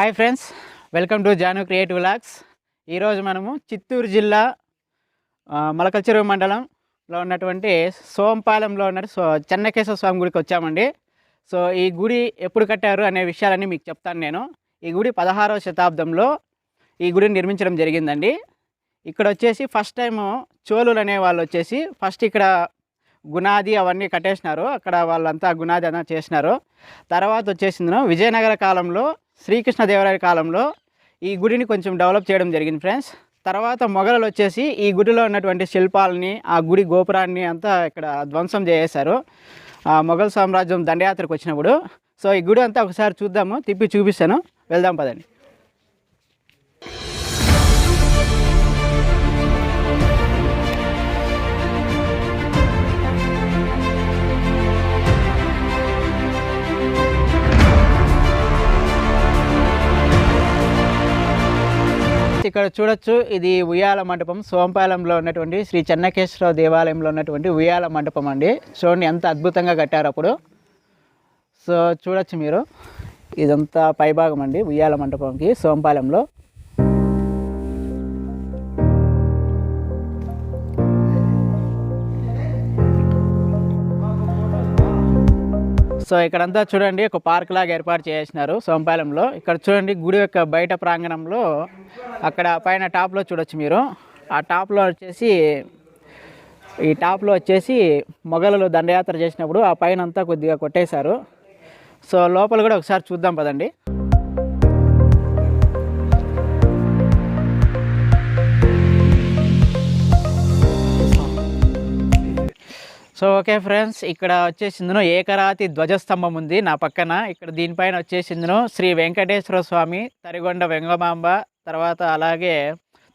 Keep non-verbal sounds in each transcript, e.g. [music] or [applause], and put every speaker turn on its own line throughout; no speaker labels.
Hi friends welcome to Janu creative vlogs. ఈరోజు మనము చిత్తూరు జిల్లా ఆ, మలకల్చెరువు మండలంలో ఉన్నటువంటి సోంపాలెంలో ఉన్న సో చెన్నకేశ్వర స్వామి గుడికి వచ్చామండి. సో ఈ గుడి ఎప్పుడు కట్టారు అనే విషయాలన్నీ మీకు చెప్తాను నేను. ఈ గుడి పదహారవ శతాబ్దంలో ఈ గుడిని నిర్మించడం జరిగిందండి. ఇక్కడ వచ్చేసి ఫస్ట్ టైము చోళులు అనే వాళ్ళు వచ్చేసి ఫస్ట్ ఇక్కడ గునాది అవన్నీ కట్టేసినారు. అక్కడ వాళ్ళంతా గునాది అన్న చేసినారు. తర్వాత వచ్చేసింది విజయనగర కాలంలో శ్రీకృష్ణదేవరాయ కాలంలో ఈ గుడిని కొంచెం డెవలప్ చేయడం జరిగింది ఫ్రెండ్స్. తర్వాత మొఘలు వచ్చేసి ఈ గుడిలో ఉన్నటువంటి శిల్పాలని ఆ గుడి గోపురాన్ని అంతా ఇక్కడ ధ్వంసం చేసేశారు. ఆ మొఘల్ సామ్రాజ్యం దండయాత్రకు వచ్చినప్పుడు. సో ఈ గుడి అంతా ఒకసారి చూద్దాము తిప్పి చూపిస్తాను. వెళ్దాం పదండి. ఇక్కడ చూడొచ్చు. ఇది ఉయ్యాల మండపం. సోంపాలెంలో ఉన్నటువంటి శ్రీ చెన్నకేశ్వర దేవాలయంలో ఉన్నటువంటి ఉయ్యాల మండపం అండి. చూడండి ఎంత అద్భుతంగా కట్టారు అప్పుడు. సో చూడొచ్చు మీరు. ఇదంతా పైభాగం అండి ఉయ్యాల మండపంకి సోంపాలెంలో. సో ఇక్కడంతా చూడండి ఒక పార్క్ లాగా ఏర్పాటు చేసినారు సోంపాలెంలో. ఇక్కడ చూడండి గుడి యొక్క బయట ప్రాంగణంలో అక్కడ పైన టాప్లో చూడొచ్చు మీరు. ఆ టాప్లో వచ్చేసి ఈ టాప్లో వచ్చేసి మొఘలు దండయాత్ర చేసినప్పుడు ఆ పైన అంతా కొద్దిగా కొట్టేశారు. సో లోపల కూడా ఒకసారి చూద్దాం పదండి. సో ఓకే ఫ్రెండ్స్ ఇక్కడ వచ్చేసిందను ఏకరాతి ధ్వజస్తంభం ఉంది నా పక్కన. ఇక్కడ దీనిపైన వచ్చేసిందను శ్రీ వెంకటేశ్వర స్వామి తరిగొండ వెంగమాంబ తర్వాత అలాగే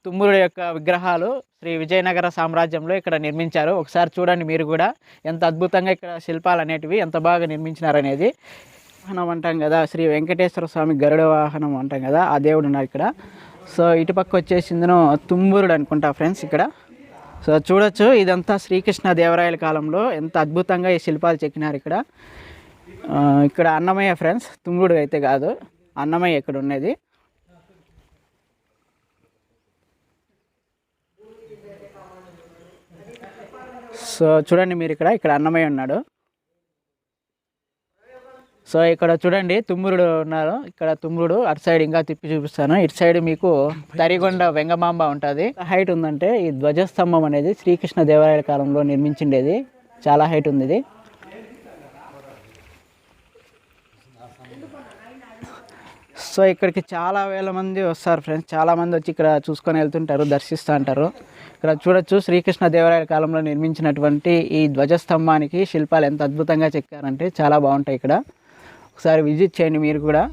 తుమ్మురుడు యొక్క విగ్రహాలు శ్రీ విజయనగర సామ్రాజ్యంలో ఇక్కడ నిర్మించారు. ఒకసారి చూడండి మీరు కూడా. ఎంత అద్భుతంగా ఇక్కడ శిల్పాలు అనేటివి ఎంత బాగా నిర్మించినారనేది. వాహనం అంటాం కదా శ్రీ వెంకటేశ్వర స్వామి గరుడ వాహనం అంటాం కదా ఆ దేవుడు ఉన్నారు ఇక్కడ. సో ఇటుపక్క వచ్చేసిందను తుమ్మురుడు అనుకుంటా ఫ్రెండ్స్ ఇక్కడ. సో చూడొచ్చు. ఇదంతా శ్రీకృష్ణ దేవరాయల కాలంలో ఎంత అద్భుతంగా ఈ శిల్పాలు చెక్కినారు ఇక్కడ. ఇక్కడ అన్నమయ్య ఫ్రెండ్స్ తుంగుడు అయితే కాదు అన్నమయ్య ఇక్కడ ఉన్నది. సో చూడండి మీరు ఇక్కడ ఇక్కడ అన్నమయ్య ఉన్నాడు. సో ఇక్కడ చూడండి తుమ్మురుడు ఉన్నారు. ఇక్కడ తుమ్మురుడు అటు సైడ్ ఇంకా తిప్పి చూపిస్తాను. ఇటు సైడ్ మీకు తరిగొండ వెంగమాంబ ఉంటుంది. హైట్ ఉందంటే ఈ ధ్వజస్తంభం అనేది శ్రీకృష్ణ దేవరాయల కాలంలో నిర్మించిండేది. చాలా హైట్ ఉంది ఇది సో ఇక్కడికి చాలా వేల మంది వస్తారు ఫ్రెండ్స్. చాలా మంది వచ్చి ఇక్కడ చూసుకొని వెళ్తుంటారు దర్శిస్తూ ఉంటారు ఇక్కడ చూడొచ్చు శ్రీకృష్ణ దేవరాయల కాలంలో నిర్మించినటువంటి ఈ ధ్వజస్తంభానికి శిల్పాలు ఎంత అద్భుతంగా చెక్కారంటే చాలా బాగుంటాయి ఇక్కడ. ఒకసారి విజిట్ చేయండి మీరు కూడా.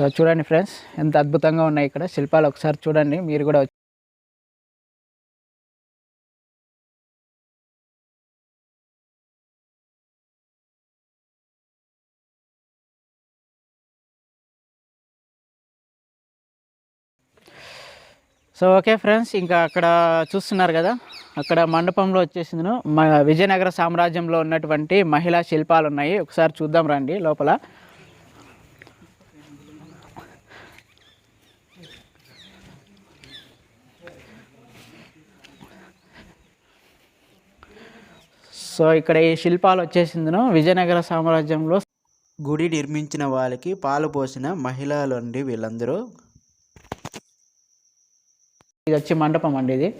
సో చూడండి ఫ్రెండ్స్ ఎంత అద్భుతంగా ఉన్నాయి ఇక్కడ. శిల్పాలు ఒకసారి చూడండి మీరు కూడా సో ఓకే ఫ్రెండ్స్ ఇంకా అక్కడ చూస్తున్నారు కదా? అక్కడ మండపంలో వచ్చేసింది మా విజయనగర సామ్రాజ్యంలో ఉన్నటువంటి మహిళా శిల్పాలు ఉన్నాయి ఒకసారి చూద్దాం రండి లోపల. సో ఇక్కడ ఈ శిల్పాలు వచ్చేసిందిను విజయనగర సామ్రాజ్యంలో.
గుడి నిర్మించిన వాళ్ళకి పాలు పోసిన మహిళలు అండి వీళ్ళందరూ.
ఇది వచ్చి మండపం అండి ఇది.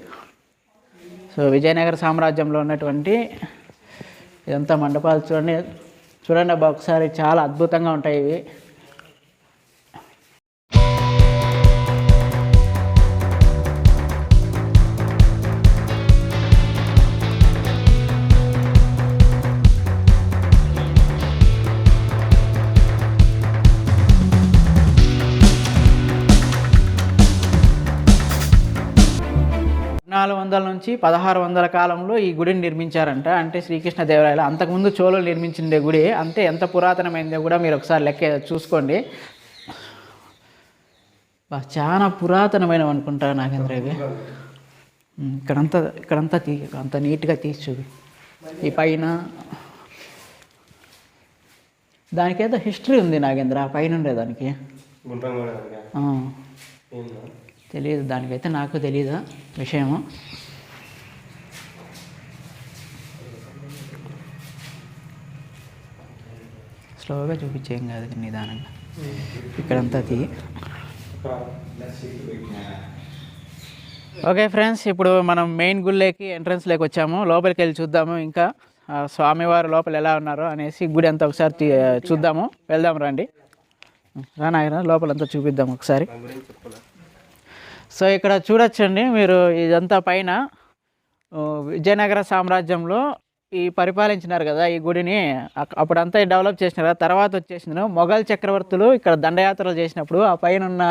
సో విజయనగర సామ్రాజ్యంలో ఉన్నటువంటి ఇదంతా మండపాలు చూడండి. చూడండి అబ్బా ఒకసారి చాలా అద్భుతంగా ఉంటాయి ఇవి. వందల నుంచి పదహారు వందల కాలంలో ఈ గుడిని నిర్మించారంట. అంటే శ్రీకృష్ణ దేవరాయలు అంతకుముందు చోళులు నిర్మించిండే గుడి. అంతే ఎంత పురాతనమైందో కూడా మీరు ఒకసారి లెక్క చూసుకోండి. బా, చాలా పురాతనమైనవి అనుకుంటా నాగేంద్ర ఇవి ఇక్కడంతా ఇక్కడంతా తీ అంత నీట్గా తీసి చూపి ఈ పైన దానికి ఏదో హిస్టరీ ఉంది నాగేంద్ర ఆ పైన ఉండే దానికి. తెలియదు దానికైతే నాకు తెలియదు విషయము. స్లోగా చూపించేం కాదు నిదానంగా. ఇక్కడంతా తీ. ఓకే ఫ్రెండ్స్ ఇప్పుడు మనం మెయిన్ గుళ్ళేకి ఎంట్రన్స్లోకి వచ్చాము. లోపలికి వెళ్ళి చూద్దాము ఇంకా. స్వామివారు లోపల ఎలా ఉన్నారో అనేసి గుడి అంతా ఒకసారి తీ- చూద్దాము. వెళ్దాం రండి. రానాయన లోపలంతా చూపిద్దాం ఒకసారి. సో ఇక్కడ చూడొచ్చండి మీరు ఇదంతా పైన. విజయనగర సామ్రాజ్యంలో ఈ పరిపాలించినారు కదా ఈ గుడిని అప్పుడంతా డెవలప్ చేసినారు కదా తర్వాత వచ్చేసిన మొఘల్ చక్రవర్తులు ఇక్కడ దండయాత్రలు చేసినప్పుడు ఆ పైన ఉన్న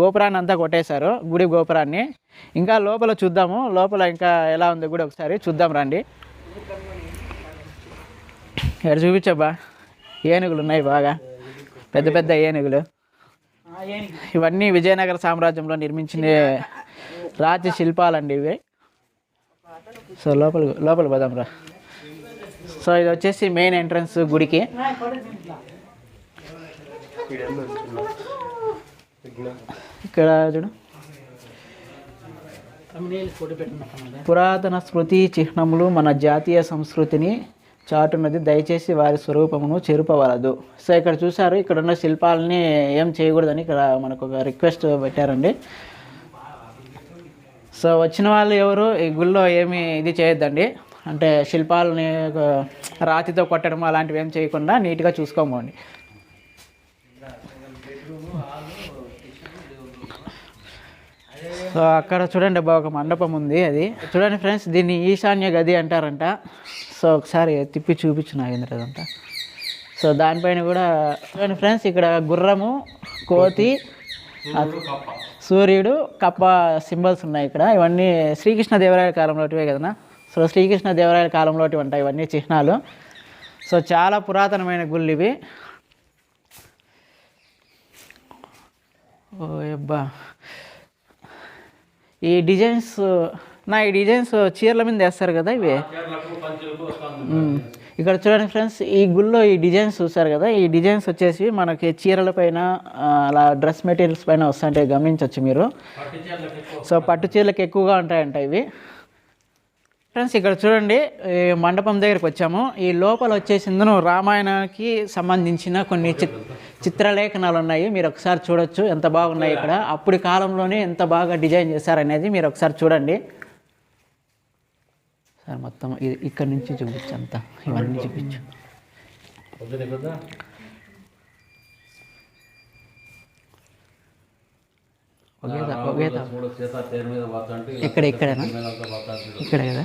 గోపురాన్ని అంతా కొట్టేశారు గుడి గోపురాన్ని. ఇంకా లోపల చూద్దాము లోపల ఇంకా ఎలా ఉంది గుడి ఒకసారి చూద్దాం రండి. ఇక్కడ చూపించబ్బా? ఏనుగులు ఉన్నాయి బాగా పెద్ద పెద్ద ఏనుగులు. ఇవన్నీ విజయనగర సామ్రాజ్యంలో నిర్మించిన రాతి శిల్పాలండి ఇవి. సో లోపల లోపల పోదాం రా. సో ఇది వచ్చేసి మెయిన్ ఎంట్రన్స్ గుడికి. ఇక్కడ చూడు. పురాతన స్మృతి చిహ్నములు మన జాతీయ సంస్కృతిని చాటున్నది. దయచేసి వారి స్వరూపమును చెరుపవలదు. సో ఇక్కడ చూసారు ఇక్కడ ఉన్న శిల్పాలని ఏం చేయకూడదని ఇక్కడ మనకు ఒక రిక్వెస్ట్ పెట్టారండి. సో వచ్చిన వాళ్ళు ఎవరు ఈ గుళ్ళో ఏమి ఇది చేయొద్దండి. అంటే శిల్పాలని రాతితో కొట్టడం అలాంటివి ఏం చేయకుండా నీట్గా చూసుకోమండి. సో అక్కడ చూడండి బా ఒక మండపం ఉంది అది. చూడండి ఫ్రెండ్స్ దీన్ని ఈశాన్య గది అంటారంట. సో ఒకసారి తిప్పి చూపించు నాగేంద్ర అదంతా. సో దానిపైన కూడా చూడండి ఫ్రెండ్స్ ఇక్కడ గుర్రము కోతి సూర్యుడు కప్ప సింబల్స్ ఉన్నాయి ఇక్కడ. ఇవన్నీ శ్రీకృష్ణ దేవరాయల కాలంలోటివే కదా సో శ్రీకృష్ణ దేవరాయల కాలంలోటివి ఉంటాయి ఇవన్నీ చిహ్నాలు. సో చాలా పురాతనమైన గుళ్ళు ఇవి. ఓ అబ్బా. ఈ డిజైన్స్ నా ఈ డిజైన్స్ చీరల మీద వేస్తారు కదా ఇవి. ఇక్కడ చూడండి ఫ్రెండ్స్ ఈ గుళ్ళో ఈ డిజైన్స్ చూసారు కదా? ఈ డిజైన్స్ వచ్చేసి మనకి చీరల పైన అలా డ్రెస్ మెటీరియల్స్ పైన వస్తుంటాయి గమనించవచ్చు మీరు. సో పట్టు చీరలకు ఎక్కువగా ఉంటాయంట ఇవి. ఫ్రెండ్స్ ఇక్కడ చూడండి ఈ మండపం దగ్గరికి వచ్చాము. ఈ లోపల వచ్చేసిందను రామాయణానికి సంబంధించిన కొన్ని చిత్రలేఖనాలు ఉన్నాయి. మీరు ఒకసారి చూడొచ్చు ఎంత బాగున్నాయి ఇక్కడ. అప్పటి కాలంలోనే ఎంత బాగా డిజైన్ చేశారనేది మీరు ఒకసారి చూడండి. సార్ మొత్తం ఇక్కడ నుంచి చూపించు అంతా. ఇవన్నీ చూపించు. ఇక్కడ ఇక్కడేనా? ఇక్కడ కదా?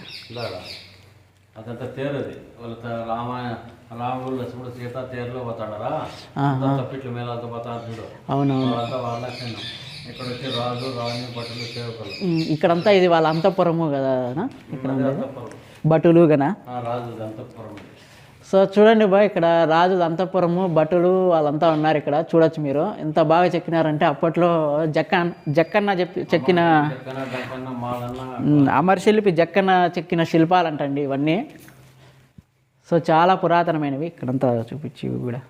అదంతా తేరది వాళ్ళ రామాయణ రాముడు చూడు సీత తేరులో పోతాడరా. తప్పిట్ల మేళాలతో పోతాడు
అవునవును.
వాళ్ళ ఇక్కడ వచ్చి రాజు రాణి బట్టలు సేవకులు.
ఉమ్, ఇక్కడంతా ఇది వాళ్ళ అంతఃపురము కదా? ఇక్కడ భటులు గనా?
ఆ రాజు అంతఃపురం
సో చూడండి బా ఇక్కడ రాజు అంతఃపురము భటులు వాళ్ళంతా ఉన్నారు ఇక్కడ చూడొచ్చు మీరు. ఎంత బాగా చెక్కినారంటే అప్పట్లో జక్కన్ జక్కన్న చెప్పి చెక్కిన ఉమ్, అమరశిల్పి జక్కన్న చెక్కిన శిల్పాలంటండి ఇవన్నీ. సో చాలా పురాతనమైనవి ఇక్కడంతా చూపించి ఇవి కూడా.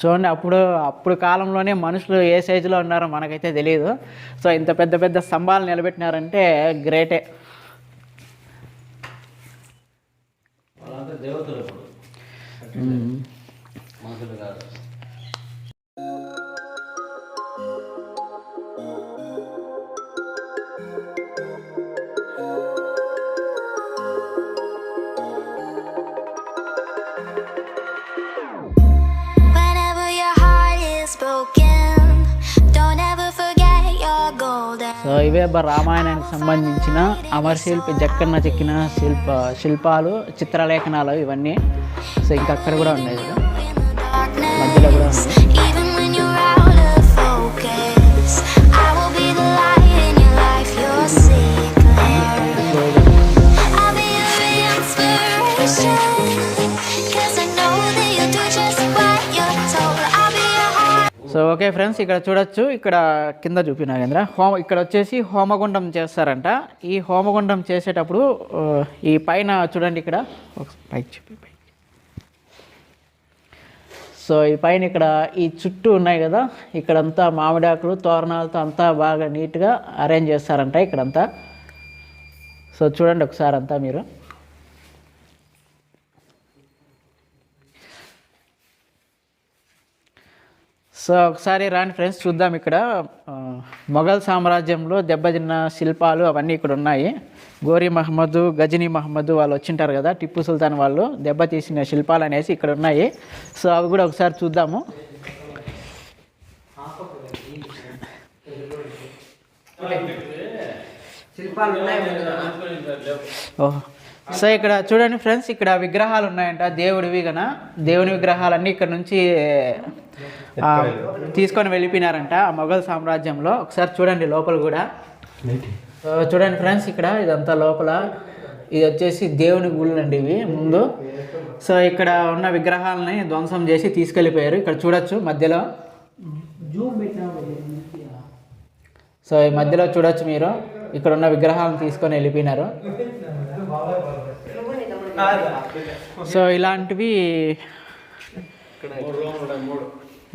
చూడండి అప్పుడు అప్పుడు కాలంలోనే మనుషులు ఏ సైజులో ఉన్నారో మనకైతే తెలియదు సో ఇంత పెద్ద పెద్ద స్తంభాలు నిలబెట్టినారంటే గ్రేటే
దేవతలు
golden.
రామాయణానికి సంబంధించిన అమరశిల్పి జక్కన్న చెక్కిన శిల్ప శిల్పాలు చిత్రలేఖనాలు ఇవన్నీ సో ఇంకా అక్కడ కూడా ఉన్నాయి కదా మధ్యలో కూడా
ఉన్నాయి
ఓకే ఫ్రెండ్స్ ఇక్కడ చూడొచ్చు. ఇక్కడ కింద చూపి నాగేంద్ర. హోమ ఇక్కడ వచ్చేసి హోమగుండం చేస్తారంట. ఈ హోమగుండం చేసేటప్పుడు ఈ పైన చూడండి ఇక్కడ. ఒక పైకి చూపి పైకి. సో ఈ పైన ఇక్కడ ఈ చుట్టూ ఉన్నాయి కదా. ఇక్కడంతా మామిడాకులు తోరణాలతో అంతా బాగా నీట్గా అరేంజ్ చేస్తారంట ఇక్కడంతా. సో చూడండి ఒకసారి అంతా మీరు. సో ఒకసారి రాని ఫ్రెండ్స్ చూద్దాం ఇక్కడ. మొఘల్ సామ్రాజ్యంలో దెబ్బతిన్న శిల్పాలు అవన్నీ ఇక్కడ ఉన్నాయి. గోరీ మహమ్మద్ గజనీ మహమ్మద్ వాళ్ళు వచ్చింటారు కదా టిప్పు సుల్తాన్ వాళ్ళు దెబ్బతీసిన శిల్పాలు అనేసి ఇక్కడ ఉన్నాయి. సో అవి కూడా ఒకసారి చూద్దాము. ఓహో. సో ఇక్కడ చూడండి ఫ్రెండ్స్ ఇక్కడ విగ్రహాలు ఉన్నాయంట. దేవుడివి గన దేవుని విగ్రహాలన్నీ ఇక్కడ నుంచి తీసుకొని వెళ్ళిపోయినారంట ఆ మొఘల్ సామ్రాజ్యంలో. ఒకసారి చూడండి లోపల కూడా. చూడండి ఫ్రెండ్స్ ఇక్కడ ఇదంతా లోపల. ఇది వచ్చేసి దేవుని గుళ్ళు అండి ఇవి ముందు. సో ఇక్కడ ఉన్న విగ్రహాలని ధ్వంసం చేసి తీసుకెళ్ళిపోయారు. ఇక్కడ చూడొచ్చు మధ్యలో. సో ఈ మధ్యలో చూడొచ్చు మీరు. ఇక్కడ ఉన్న విగ్రహాలను తీసుకొని వెళ్ళిపోయినారు. సో ఇలాంటివి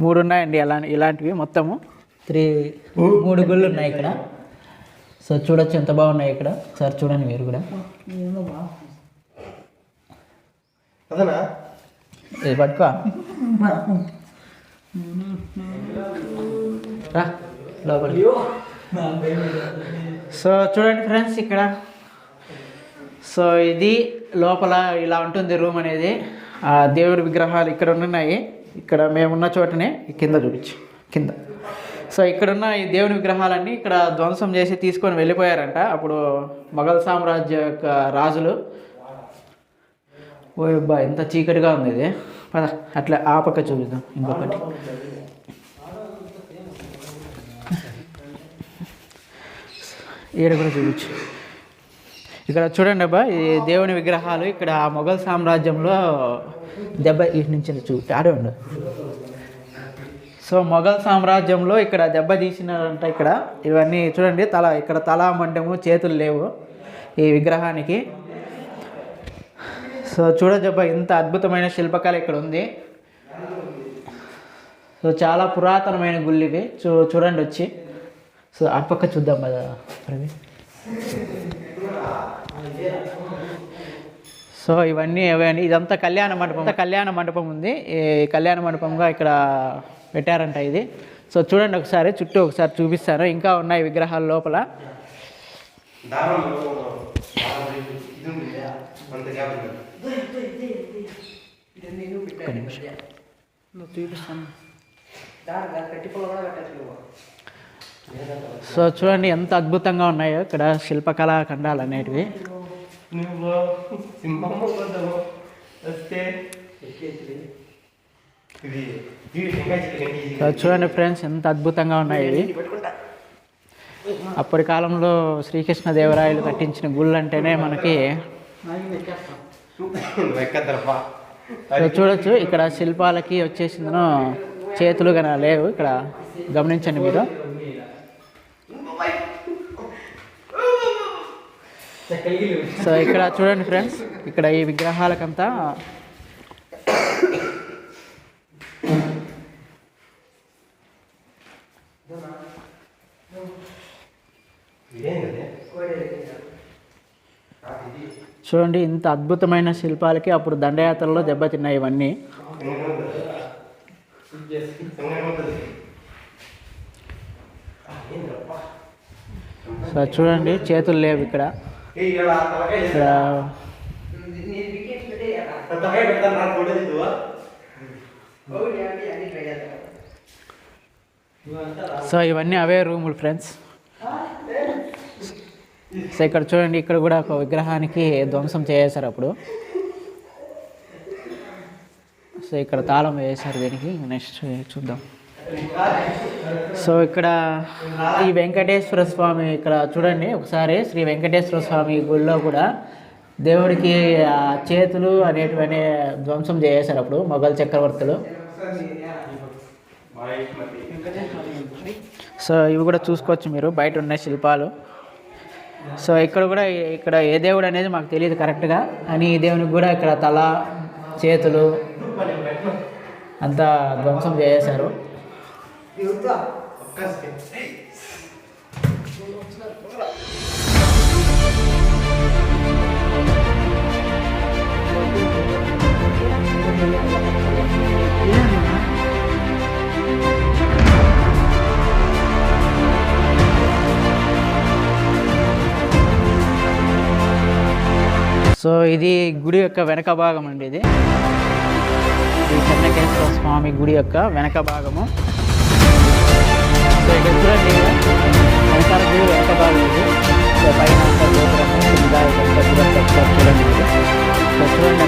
మూడు ఉన్నాయండి. అలా ఇలాంటివి మొత్తము. త్రీ మూడు గుళ్ళు ఉన్నాయి ఇక్కడ. సో చూడొచ్చు ఎంత బాగున్నాయి ఇక్కడ. ఒకసారి చూడండి మీరు కూడా. ఇది పట్టుకో. రా లోపల సో చూడండి ఫ్రెండ్స్ ఇక్కడ సో ఇది లోపల ఇలా ఉంటుంది రూమ్ అనేది. ఆ దేవుడి విగ్రహాలు ఇక్కడ ఉన్నాయి. ఇక్కడ మేమున్న చోటనే కింద చూపించు. కింద. సో ఇక్కడున్న ఈ దేవుని విగ్రహాలన్నీ ఇక్కడ ధ్వంసం చేసి తీసుకొని వెళ్ళిపోయారంట. అప్పుడు మొఘల్ సామ్రాజ్య యొక్క రాజులు. ఓ అబ్బా ఎంత చీకటిగా ఉంది ఇది. పద అట్లా ఆ పక్క చూపిద్దాం ఇంకొకటి. ఈడ కూడా చూపించు. ఇక్కడ చూడండి అబ్బా ఈ దేవుని విగ్రహాలు ఇక్కడ ఆ మొఘల్ సామ్రాజ్యంలో దెబ్బ ఇటు నుంచి చూ ఆడే సో మొఘల్ సామ్రాజ్యంలో ఇక్కడ దెబ్బ తీసినారంట ఇక్కడ. ఇవన్నీ చూడండి తల ఇక్కడ తల మండము చేతులు లేవు ఈ విగ్రహానికి. సో చూడజబ్బా ఇంత అద్భుతమైన శిల్పకళ ఇక్కడ ఉంది. సో చాలా పురాతనమైన గుళ్ళు ఇవి. చూ చూడండి వచ్చి. సో ఆ పక్క చూద్దాం కదా ప్రవీణ్ సో ఇవన్నీ ఇవన్నీ ఇదంతా కళ్యాణ మండపం. కళ్యాణ మండపం ఉంది. ఈ కళ్యాణ మండపంగా ఇక్కడ పెట్టారంట ఇది. సో చూడండి ఒకసారి చుట్టూ ఒకసారి చూపిస్తాను. ఇంకా ఉన్నాయి విగ్రహాల లోపల. నిమిషం చూపిస్తాను సో చూడండి ఎంత అద్భుతంగా ఉన్నాయో ఇక్కడ శిల్పకళా ఖండాలు అనేటివి. సో చూడండి ఫ్రెండ్స్ ఎంత అద్భుతంగా ఉన్నాయి ఇవి. అప్పటి కాలంలో శ్రీకృష్ణ దేవరాయలు కట్టించిన గుళ్ళు అంటేనే మనకి సో చూడొచ్చు ఇక్కడ శిల్పాలకి వచ్చేసిందనో చేతులు కన లేవు. ఇక్కడ గమనించండి మీరు. [laughs] సో ఇక్కడ చూడండి ఫ్రెండ్స్ ఇక్కడ ఈ విగ్రహాలకంతా చూడండి ఇంత అద్భుతమైన శిల్పాలకి అప్పుడు దండయాత్రలో దెబ్బతిన్నాయి ఇవన్నీ. సో చూడండి చేతులు లేవు ఇక్కడ. సో ఇవన్నీ అవే రూములు ఫ్రెండ్స్ సో ఇక్కడ చూడండి ఇక్కడ కూడా ఒక విగ్రహానికి ధ్వంసం చేసేసారు అప్పుడు. సో ఇక్కడ తాళం వేశారు దీనికి. నెక్స్ట్ చూద్దాం. సో ఇక్కడ ఈ వెంకటేశ్వర స్వామి ఇక్కడ చూడండి ఒకసారి శ్రీ వెంకటేశ్వర స్వామి గుడిలో కూడా దేవుడికి చేతులు అనేటువంటి ధ్వంసం చేసేసారు అప్పుడు మొఘల్ చక్రవర్తులు. సో ఇవి కూడా చూసుకోవచ్చు మీరు బయట ఉన్న శిల్పాలు. సో ఇక్కడ కూడా ఇక్కడ ఏ దేవుడు అనేది మాకు తెలియదు కరెక్ట్గా అని ఈ దేవునికి కూడా ఇక్కడ తల చేతులు అంతా ధ్వంసం చేసేశారు. సో ఇది గుడి యొక్క వెనక భాగం అండి ఇది. ఈ చెన్నకేశ్వర స్వామి గుడి యొక్క వెనక భాగము. సో ఇక్కడ చూడండి వెనకాల గుడి వెనక భాగం ఇది సో పైన అంతా గోపురము కింద ఇదంతా చూడండి ఒకసారి చూడండి ఇది. సో చూడండి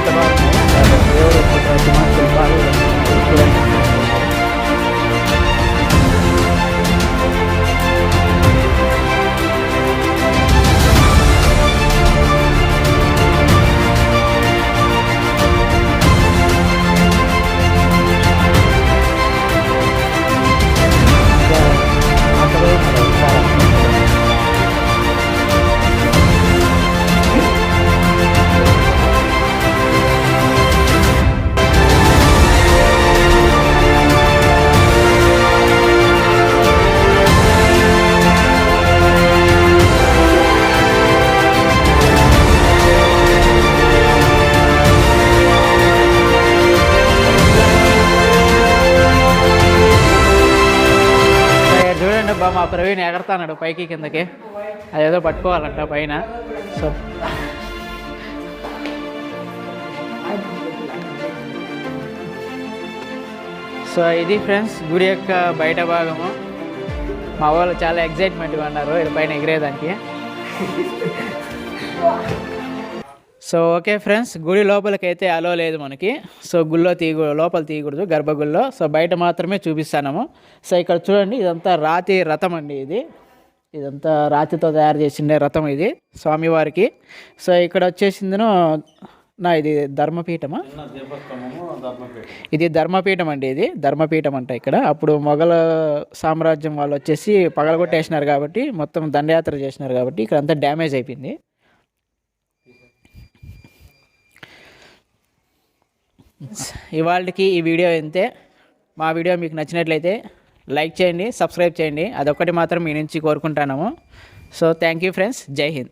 మా ప్రవీణ్ ఎగరతాడు పైకి కిందకి. అదేదో పట్టుకోవాలంట పైన. సో. సో ఇది ఫ్రెండ్స్ గుడి యొక్క బయట భాగము. మా వాళ్ళు చాలా ఎగ్జైట్మెంట్గా ఉన్నారు. ఇది పైన ఎగిరేదానికి. సో ఓకే ఫ్రెండ్స్ గుడి లోపలికైతే అలో లేదు మనకి. సో గుళ్ళో తీయకూ లోపల తీయకూడదు గర్భగుళ్ళో. సో బయట మాత్రమే చూపిస్తాము సో ఇక్కడ చూడండి ఇదంతా రాతి రథం అండి ఇది. ఇదంతా రాతితో తయారు చేసిండే రథం ఇది స్వామివారికి. సో ఇక్కడ వచ్చేసిందిను నా ఇది ధర్మపీఠమా? ఇది ధర్మపీఠం అండి ఇది ధర్మపీఠం అంట ఇక్కడ. అప్పుడు మొఘల సామ్రాజ్యం వాళ్ళు వచ్చేసి పగలగొట్టేసినారు కాబట్టి మొత్తం దండయాత్ర చేసినారు కాబట్టి ఇక్కడ అంతా డ్యామేజ్ అయిపోయింది. [laughs] ఇవాళకి ఈ వీడియో అంతే మా వీడియో మీకు నచ్చినట్లయితే లైక్ చేయండి సబ్స్క్రైబ్ చేయండి. అదొక్కటి మాత్రం మీ నుంచి కోరుకుంటున్నాము. సో థ్యాంక్ యూ ఫ్రెండ్స్ జై హింద్.